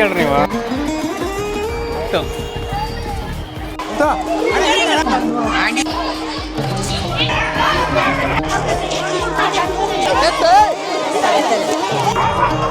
ಕೇಳ್ರಿ ನೀವು ಈ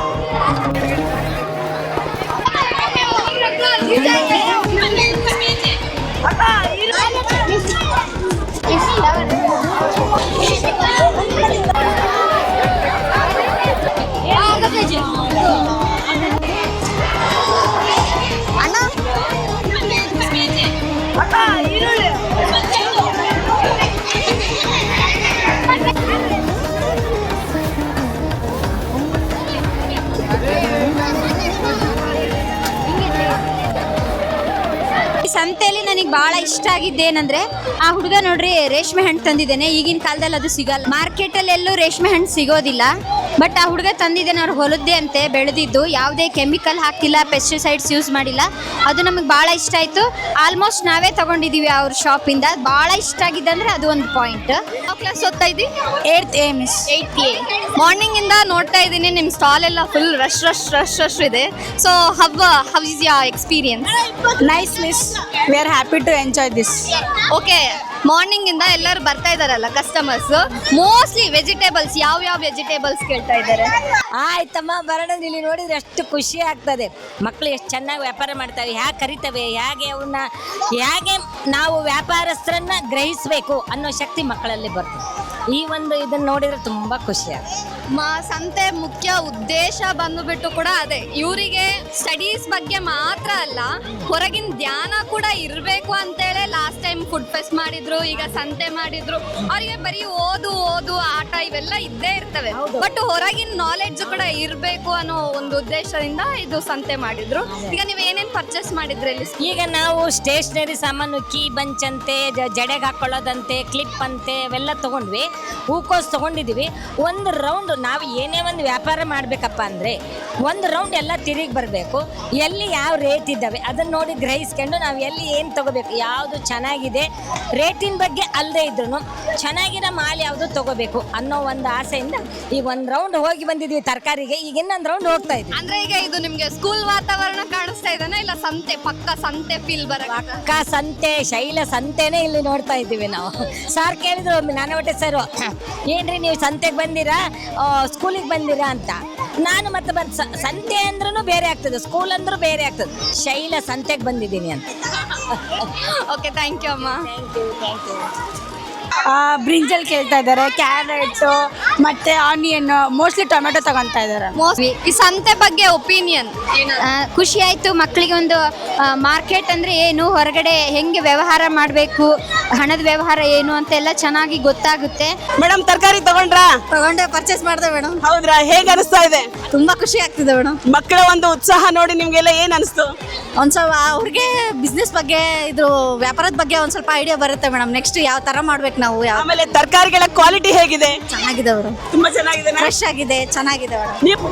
ಸಂತೆಯಲ್ಲಿ ನನಗೆ ಬಹಳ ಇಷ್ಟ ಆಗಿದ್ದೇನೆಂದ್ರೆ ಆ ಹುಡುಗ ನೋಡ್ರಿ ರೇಷ್ಮೆ ಹಣ್ಣು ತಂದಿದ್ದೇನೆ. ಈಗಿನ ಕಾಲದಲ್ಲಿ ಅದು ಸಿಗಲ್ಲ. ಮಾರ್ಕೆಟಲ್ಲಿ ಎಲ್ಲೂ ರೇಷ್ಮೆ ಹಣ್ಣು ಸಿಗೋದಿಲ್ಲ. ಬಟ್ ಆ ಹುಡುಗ ತಂದಿದ್ದೇನೆ ಅವ್ರು ಹೊಲದ್ದೇ ಅಂತೆ ಬೆಳೆದಿದ್ದು. ಯಾವುದೇ ಕೆಮಿಕಲ್ ಹಾಕಿಲ್ಲ ಪೆಸ್ಟಿಸೈಡ್ಸ್ ಯೂಸ್ ಮಾಡಿಲ್ಲ. ಅದು ನಮಗೆ ಭಾಳ ಇಷ್ಟ ಆಯಿತು. ಆಲ್ಮೋಸ್ಟ್ ನಾವೇ ತಗೊಂಡಿದ್ದೀವಿ ಅವ್ರ ಶಾಪಿಂದ ಭಾಳ ಇಷ್ಟ ಆಗಿದೆ ಅಂದರೆ ಅದು ಒಂದು ಪಾಯಿಂಟ್. ಯಾವ ಕ್ಲಾಸ್ ಓದ್ತಾ ಇದ್ದಿ? Eight A miss eight A morning ಇಂದ ನೋಡ್ತಾ ಇದ್ದೀನಿ ನಿಮ್ಮ ಸ್ಟಾಲ್ ಎಲ್ಲ full rush rush rush rush ಇದೆ. So how how is your experience nice miss we are happy to enjoy this okay morning ಇಂದ ಎಲ್ಲರೂ ಬರ್ತಾ ಇದಾರಲ್ಲ ಕಸ್ಟಮರ್ಸ್ ಮೋಸ್ಟ್ಲಿ ವೆಜಿಟೇಬಲ್ಸ್ ಯಾವ ಯಾವ ವೆಜಿಟೇಬಲ್ಸ್ ಕೇಳ್ತಾ ಇದ್ದಾರೆ ಆಯ್ತಮ್ಮ ಬರೋಣ ಇಲ್ಲಿ ನೋಡಿದ್ರೆ ಎಷ್ಟು ಖುಷಿ ಆಗ್ತದೆ. ಮಕ್ಕಳು ಎಷ್ಟು ಚೆನ್ನಾಗಿ ವ್ಯಾಪಾರ ಮಾಡ್ತವೆ ಹೇಗೆ ಕರಿತವೆ ಹೇಗೆ ಅವನ್ನ ಹೇಗೆ ನಾವು ವ್ಯಾಪಾರಸ್ಥರನ್ನ ಗ್ರಹಿಸಬೇಕು ಅನ್ನೋ ಶಕ್ತಿ ಮಕ್ಕಳಲ್ಲಿ ಬರ್ತದೆ. ಈ ಒಂದು ಇದನ್ನ ನೋಡಿದ್ರೆ ತುಂಬ ಖುಷಿ ಆಗ್ತದೆ ಮಾ ಸಂತೆ ಮುಖ್ಯ ಉದ್ದೇಶ ಬಂದುಬಿಟ್ಟು ಕೂಡ ಅದೇ ಇವರಿಗೆ ಸ್ಟಡೀಸ್ ಬಗ್ಗೆ ಮಾತ್ರ ಅಲ್ಲ ಹೊರಗಿನ ಧ್ಯಾನ ಕೂಡ ಇರಬೇಕು ಅಂತೇಳಿ ಲಾಸ್ಟ್ ಟೈಮ್ ಫುಡ್ ಫೆಸ್ಟ್ ಮಾಡಿದ್ರು ಈಗ ಸಂತೆ ಮಾಡಿದ್ರು. ಅವರಿಗೆ ಬರೀ ಓದು ಓದು ಆಟ ಇವೆಲ್ಲ ಇದ್ದೇ ಇರ್ತವೆ. ಬಟ್ ಹೊರಗಿನ ನಾಲೆಡ್ಜ್ ಕೂಡ ಇರಬೇಕು ಅನ್ನೋ ಒಂದು ಉದ್ದೇಶದಿಂದ ಇದು ಸಂತೆ ಮಾಡಿದ್ರು. ಈಗ ನೀವು ಏನೇನು ಪರ್ಚೇಸ್ ಮಾಡಿದ್ರಿ ಇಲ್ಲಿ ಈಗ ನಾವು ಸ್ಟೇಷನರಿ ಸಾಮಾನು ಕೀ ಬಂಚ್ ಅಂತೆ ಜಡೆಗೆ ಹಾಕೊಳ್ಳೋದಂತೆ ಕ್ಲಿಪ್ ಅಂತೆ ಅವೆಲ್ಲ ತೊಗೊಂಡ್ವಿ. ಹೂಕೋಸ್ ತೊಗೊಂಡಿದ್ದೀವಿ ಒಂದು ರೌಂಡ್ ನಾವು ಏನೇ ಒಂದು ವ್ಯಾಪಾರ ಮಾಡಬೇಕಪ್ಪ ಅಂದರೆ ಒಂದು ರೌಂಡ್ ಎಲ್ಲ ತಿರುಗಿ ಬರಬೇಕು. ಎಲ್ಲಿ ಯಾವ ರೇಟ್ ಇದ್ದಾವೆ ಅದನ್ನು ನೋಡಿ ಗ್ರಹಿಸ್ಕೊಂಡು ನಾವು ಎಲ್ಲಿ ಏನು ತೊಗೋಬೇಕು ಯಾವುದು ಚೆನ್ನಾಗಿದೆ. ರೇಟಿನ ಬಗ್ಗೆ ಅಲ್ಲದೆ ಇದ್ರೂ ಚೆನ್ನಾಗಿರೋ ಮಾಲ್ ಯಾವುದು ತೊಗೋಬೇಕು ಅನ್ನೋ ಒಂದು ಆಸೆಯಿಂದ ಈಗ ಒಂದು ರೌಂಡ್ ಹೋಗಿ ಬಂದಿದ್ವಿ ತರಕಾರಿಗೆ. ಈಗ ಇನ್ನೊಂದು ರೌಂಡ್ ಹೋಗ್ತಾ ಇದ್ವಿ ಅಂದ್ರೆ ಈಗ ಇದು ನಿಮಗೆ ಸ್ಕೂಲ್ ವಾತಾವರಣ ಕಾಣಿಸ್ತಾ ಇದ್ದಾನೆ ಇಲ್ಲ ಸಂತೆ ಪಕ್ಕ ಸಂತೆ ಫೀಲ್ ಬರ ಪಕ್ಕ ಸಂತೆ ಶೈಲ ಸಂತೆನೇ ಇಲ್ಲಿ ನೋಡ್ತಾ ಇದ್ದೀವಿ ನಾವು. ಸರ್ ಕೇಳಿದ್ರು ನಾನು ಒಟ್ಟೆ ಸರ್ ಏನ್ರಿ ನೀವು ಸಂತೆಗೆ ಬಂದಿರಾ ಸ್ಕೂಲಿಗೆ ಬಂದಿರಾ? ಅಂತ. ನಾನು ಮತ್ತೆ ಬಂದ್ ಸ- ಸಂತೆ ಅಂದ್ರೂ ಬೇರೆ ಆಗ್ತದೆ ಸ್ಕೂಲ್ ಅಂದ್ರೂ ಬೇರೆ ಆಗ್ತದೆ. ಶೈಲ ಸಂತೆಗೆ ಬಂದಿದ್ದೀನಿ ಅಂತ. ಓಕೆ ಥ್ಯಾಂಕ್ ಯು ಅಮ್ಮ. Thank you thank you brinjal ಕೇಳ್ತಾ ಇದ್ದಾರೆ ಕ್ಯಾರೆಟ್ ಮತ್ತೆ ಆನಿಯನ್ ಮೋಸ್ಟ್ಲಿ ಟೊಮೆಟೊ ತಗೊಂತಾ ಇದ್ದಾರೆ. ಈ ಸಂತೆ ಬಗ್ಗೆ ಒಪಿನಿಯನ್ ಖುಷಿ ಆಯಿತು ಮಕ್ಕಳಿಗೆ ಒಂದು ಮಾರ್ಕೆಟ್ ಅಂದರೆ ಏನು ಹೊರಗಡೆ ಹೆಂಗೆ ವ್ಯವಹಾರ ಮಾಡಬೇಕು ಹಣದ ವ್ಯವಹಾರ ಏನು ಅಂತ ಎಲ್ಲ ಚೆನ್ನಾಗಿ ಗೊತ್ತಾಗುತ್ತೆ. ಮೇಡಮ್ ತರಕಾರಿ ತಗೊಂಡ್ರಾ? ತಗೊಂಡೆ ಪರ್ಚೇಸ್ ಮಾಡಿದೆ ಮೇಡಮ್ ಹೌದ್ರಾ? ಹೇಗೆ ಅನಿಸ್ತಾ ಇದೆ? ತುಂಬಾ ಖುಷಿ ಆಗ್ತಿದೆ ಮೇಡಮ್ ಮಕ್ಕಳ ಒಂದು ಉತ್ಸಾಹ ನೋಡಿ ನಿಮ್ಗೆಲ್ಲ ಏನ್ ಅನಿಸ್ತು? ಒಂದ್ ಸ್ವಲ್ಪ ಅವ್ರಿಗೆ ಬಿಸ್ನೆಸ್ ಬಗ್ಗೆ ಇದು ವ್ಯಾಪಾರದ ಬಗ್ಗೆ ಒಂದ್ ಸ್ವಲ್ಪ ಐಡಿಯಾ ಬರುತ್ತೆ ಮೇಡಮ್ ನೆಕ್ಸ್ಟ್ ಯಾವ ತರ ಮಾಡ್ಬೇಕು ನಾವು? ಯಾವ ಆಮೇಲೆ ತರಕಾರಿಗಳ ಕ್ವಾಲಿಟಿ ಹೇಗಿದೆ? ಚೆನ್ನಾಗಿದೆ ಅವರು. ತುಂಬಾ ಚೆನ್ನಾಗಿದೆ ಫ್ರೆಶ್ ಆಗಿದೆ ಚೆನ್ನಾಗಿದೆ ಅವರು. ನೀವು?